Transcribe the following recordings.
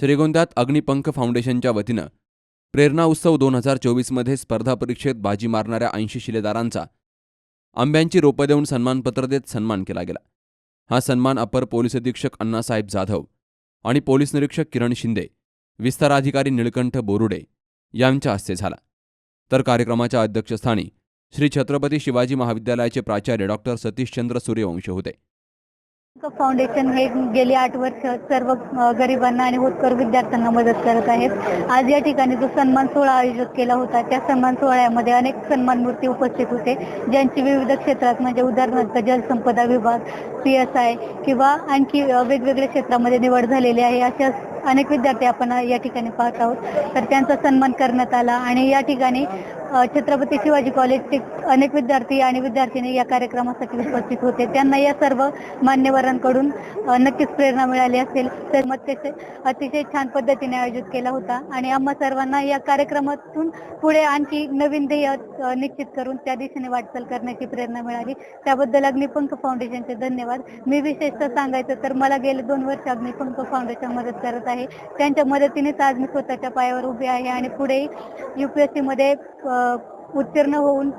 श्रीगोंद्यात अग्निपंख फाउंडेशनच्या वतीनं प्रेरणा उत्सव दोन हजार चोवीसमध्ये स्पर्धा परीक्षेत बाजी मारणाऱ्या ऐंशी शिलेदारांचा आंब्यांची रोपं देऊन सन्मानपत्र देत सन्मान केला गेला. हा सन्मान अपर पोलीस अधीक्षक अण्णासाहेब जाधव आणि पोलीस निरीक्षक किरण शिंदे विस्ताराधिकारी निळकंठ बोरुडे यांच्या हस्ते झाला. तर कार्यक्रमाच्या अध्यक्षस्थानी श्री छत्रपती शिवाजी महाविद्यालयाचे प्राचार्य डॉक्टर सतीशचंद्र सूर्यवंश होते. फाउंडेशन हे गेली आठ वर्ष सर्व गरिबांना आणि होतकर विद्यार्थ्यांना मदत करत आहेत. आज या ठिकाणी जो सन्मान सोहळा आयोजित केला होता त्या सन्मान सोहळ्यामध्ये अनेक सन्मान मूर्ती उपस्थित होते ज्यांची विविध क्षेत्रात म्हणजे उदाहरणार्थ जलसंपदा विभाग पी एस आय किंवा आणखी वेगवेगळ्या क्षेत्रामध्ये निवड झालेली आहे. अशा अनेक विद्यार्थी आपण या ठिकाणी पाहत आहोत. तर त्यांचा सन्मान करण्यात आला आणि या ठिकाणी छत्रपती शिवाजी कॉलेजचे अनेक विद्यार्थी आणि विद्यार्थिनी या कार्यक्रमासाठी उपस्थित होते. त्यांना या सर्व मान्यवरांकडून नक्कीच प्रेरणा मिळाली असेल तर मग त्याचे अतिशय छान पद्धतीने आयोजित केला होता. आणि आम्हा सर्वांना या कार्यक्रमातून पुढे आणखी नवीन ध्येय निश्चित करून त्या दिशेने वाटचाल करण्याची प्रेरणा मिळाली. त्याबद्दल अग्निपंख फाउंडेशनचे धन्यवाद. मी विशेषतः सांगायचं तर मला गेले दोन वर्ष अग्निपंख फाउंडेशन मदत करत आहे. त्यांच्या मदतीनेच आज मी स्वतःच्या पायावर उभी आहे आणि पुढे युपीएससी मध्ये उत्तीर्ण होऊन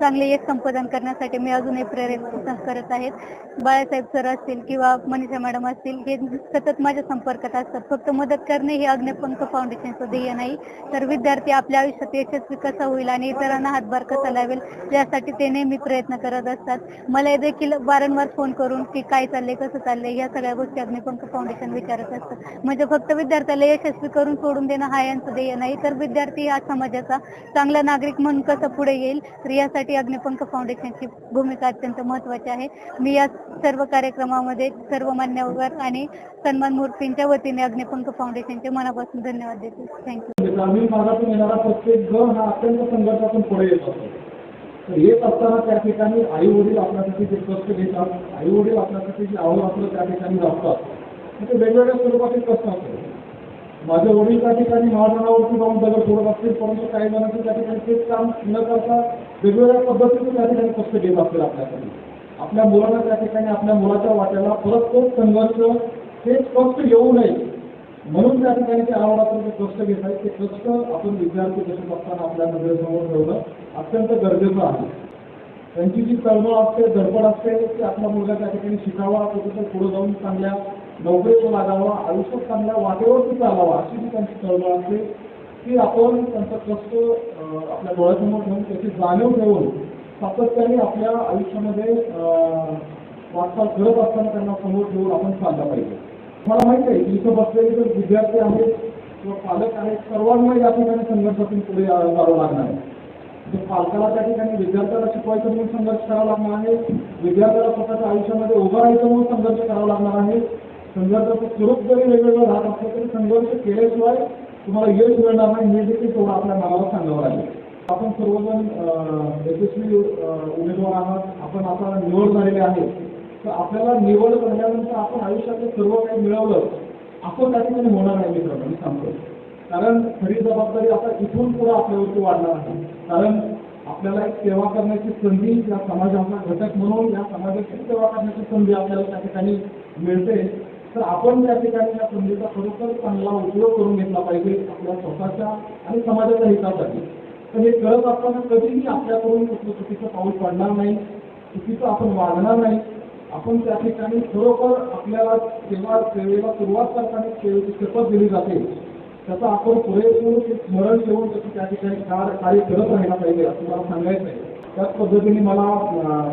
चांगले यश संपादन करण्यासाठी मी अजूनही प्रेरित करत आहेत. बाळासाहेब सर असतील किंवा मनीषा मॅडम असतील हे सतत माझ्या संपर्कात असतात. फक्त मदत करणे हे अग्निपंख फाउंडेशनचं ध्येय नाही. तर विद्यार्थी आपल्या आयुष्यात यशस्वी कसा होईल आणि इतरांना हातभार कसा लावेल यासाठी ते नेहमी प्रयत्न करत असतात. मला देखील वारंवार फोन करून की काय चाललंय कसं चाललंय या सगळ्या गोष्टी अग्निपंख फाउंडेशन विचारत असतात. म्हणजे फक्त विद्यार्थ्याला यशस्वी करून सोडून देणं हा यांचं ध्येय नाही. तर विद्यार्थी हा समाजाचा चांगला नागरिक म्हणून कसं पुढे येईल तर यासाठी अग्निपंख फाउंडेशनची भूमिका अत्यंत महत्वाची आहे. मी या सर्व कार्यक्रमामध्ये सर्व मान्यवर आणि सन्मान मूर्तींच्या वतीने अग्निपंख फाउंडेशनचे मनापासून धन्यवाद देते. थँक्यू म्हणजे ग्रामीण भागातून येणारा प्रत्येक गण हा अत्यंत संघर्षातून पुढे येत असतो. येत असताना त्या ठिकाणी आई वडील आपल्यासाठी जे कष्ट घेतात आई वडील आपल्यासाठी जे आव्हान आपलं त्या ठिकाणी वागतात ते म्हणजे वेगवेगळ्या स्वरूपाचे कष्ट असतात. माझे वडील त्या ठिकाणी महाजनावरती जाऊन दगड फोडत असतील परंतु काही जणांचे त्या ठिकाणी तेच काम न करता वेगवेगळ्या पद्धतीने त्या ठिकाणी कष्ट घेत असतील आपल्यासाठी आपल्या मुलांना त्या ठिकाणी आपल्या मुलाच्या वाट्याला परत तोच संघर्ष तेच कष्ट येऊ नये. म्हणून त्या ठिकाणी ते आवडातून जे कष्ट घेत आहेत ते कष्ट आपण विद्यार्थी कष्ट असताना आपल्या नजरेसमोर ठेवणं अत्यंत गरजेचं आहे. त्यांची जी तळमळ असते धडपड असते ती आपला मुलगा त्या ठिकाणी शिकावा कुठेतरी पुढे जाऊन चांगल्या नोकरीचा लागावा आयुष्यात चांगल्या वाटेवरती चालावा अशी जी त्यांची कल्पना असते की आपण त्यांचं कष्ट आपल्या डोळ्यासमोर ठेवून त्याची जाणीव ठेवून सातत्याने आपल्या आयुष्यामध्ये वाटचाल करत असताना त्यांना समोर ठेवून आपण चालला पाहिजे. मला माहिती आहे की इथं बसलेले जे विद्यार्थी आहेत किंवा पालक आहेत सर्वांना या ठिकाणी संघर्षातून पुढे जावं लागणार आहे. पालकाला त्या ठिकाणी विद्यार्थ्याला शिकवायचं म्हणून संघर्ष करावा लागणार आहे विद्यार्थ्याला स्वतःच्या आयुष्यामध्ये उभं राहायचं म्हणून संघर्ष करावा लागणार आहे संघर्षाचं स्वरूप जरी वेगवेगळं राहत असलं तरी संघर्ष केल्याशिवाय तुम्हाला यश मिळणार नाही हे देखील थोडं आपल्या मनाला सांगावं लागेल. आपण सर्वजण यशस्वी उमेदवार आहात आपण आता निवड झालेले आहे. तर आपल्याला निवड झाल्यानंतर आपण आयुष्यात सर्व काही मिळवलं असं त्या ठिकाणी होणार नाही मित्रांनो मी सांगतो. कारण खरी जबाबदारी आता इथून पुढे आपल्यावरती वाढणार आहे कारण आपल्याला एक सेवा करण्याची संधी या समाजाचा घटक म्हणून या समाजाची सेवा करण्याची संधी आपल्याला त्या ठिकाणी मिळते. तर आपण त्या ठिकाणी या संधीचा खरोखर चांगला उपयोग करून घेतला पाहिजे आपल्या स्वतःच्या आणि समाजाच्या हितासाठी. तर हे करत असताना कधीही आपल्याकडून कुठलं चुकीचं पाऊल पडणार नाही चुकीचं आपण वागणार नाही. आपण त्या ठिकाणी खरोखर आपल्याला जेव्हा सेवेला सुरुवात करताना सेवेची शपथ दिली जाते त्याचा आपण पुरेपूर स्मरण ठेवून त्याचं त्या ठिकाणी कार्य करत राहायला पाहिजे असं मला सांगायचं आहे त्याच पद्धतीने मला अं,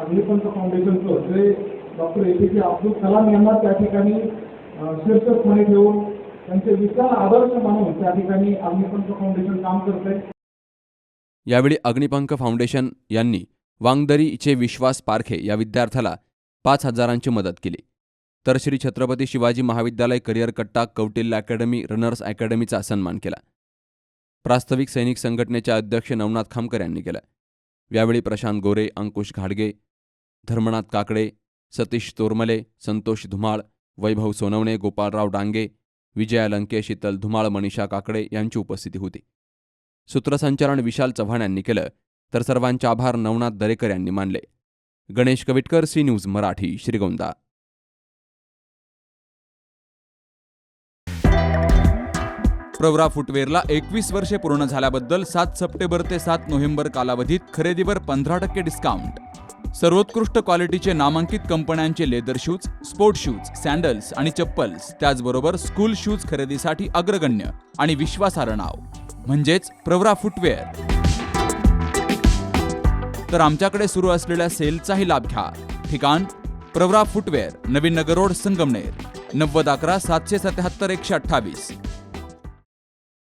अग्निपंथ फाउंडेशनचं जे डॉक्टर ए पी जे अब्दुल कलाम यांना त्या ठिकाणी शीर्षस्थानी ठेवून त्यांचे विचार आदर्श मानून त्या ठिकाणी अग्निपंख फाउंडेशन काम करते यावेळी अग्निपंख फाउंडेशन यांनी वांगदरीचे विश्वास पारखे या विद्यार्थ्याला पाच हजारांची मदत केली. तर श्री छत्रपती शिवाजी महाविद्यालय करिअर कट्टा कौटिल्य अकॅडमी रनर्स अकॅडमीचा सन्मान केला. प्रास्ताविक सैनिक संघटनेचे अध्यक्ष नवनाथ खामकर यांनी केला. यावेळी प्रशांत गोरे अंकुश घाडगे धर्मनाथ काकडे सतीश तोरमले संतोष धुमाळ वैभव सोनवणे गोपाळराव डांगे विजया लंके शीतल धुमाळ मनीषा काकडे यांची उपस्थिती होती. सूत्रसंचालन विशाल चव्हाण यांनी केलं तर सर्वांचे आभार नवनाथ दरेकर यांनी मानले. Ganesh Kavitkar C News Marathi Shrigonda. Pravara फुटवेअरला एकवीस वर्षे पूर्ण झाल्याबद्दल सात सप्टेंबर ते सात नोव्हेंबर कालावधीत खरेदीवर पंधरा टक्के डिस्काउंट. सर्वोत्कृष्ट क्वालिटीचे नामांकित कंपन्यांचे leather shoes sport shoes sandals आणि चप्पल्स त्याचबरोबर स्कूल शूज खरेदीसाठी अग्रगण्य आणि विश्वासार्ह नाव म्हणजेच प्रवरा फुटवेअर. तर आमच्याकडे सुरू असलेल्या सेलचाही लाभ घ्या. ठिकाण प्रवरा फुटवेअर नवीन नगर रोड संगमनेर. नव्वद अकरा सातशे सत्याहत्तर एकशे अठ्ठावीस.